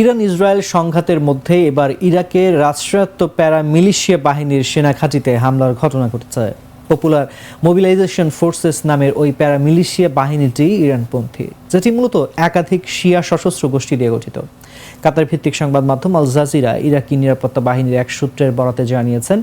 Iran Israel সংঘাতের মধ্যে এবার ইরাকের রাষ্ট্রায়ত্ত প্যারা মিলিশিয়া বাহিনীর সেনা ঘাঁটিতে হামলার ঘটনা ঘটেছে। পপুলার মোবিলাইজেশন ফোর্সেস নামের ওই প্যারা মিলিশিয়া বাহিনীটি ইরানপন্থী, যেটি মূলত একাধিক শিয়া সশস্ত্র গোষ্ঠী দিয়ে গঠিত। কাতার ভিত্তিক সংবাদ মাধ্যম আল জাজিরা ইরাকি নিরাপত্তা বাহিনীর এক সূত্রের বরাতে জানিয়েছেন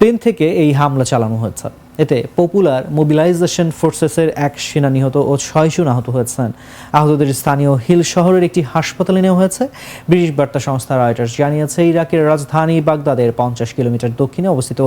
প্লেন থেকে এই হামলা চালানো হয়েছে। এতে পপুলার মোবিলাইজেশন ফোর্সেসের এক সেনা নিহত ও ছয়জন আহত হয়েছেন। আহতদের স্থানীয় হিল শহরের একটি হাসপাতালে নেওয়া হয়েছে। ব্রিটিশ বার্তা সংস্থা রয়টার্স জানিয়েছে, ইরাকের রাজধানী বাগদাদের পঞ্চাশ কিলোমিটার দক্ষিণে অবস্থিত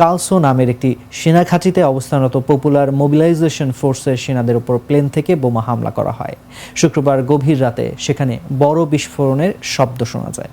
কালসো নামের একটি সেনা ঘাঁটিতে অবস্থানরত পপুলার মোবিলাইজেশন ফোর্সের সেনাদের উপর প্লেন থেকে বোমা হামলা করা হয়। শুক্রবার গভীর রাতে সেখানে বড় বিস্ফোরণের শব্দ শোনা যায়।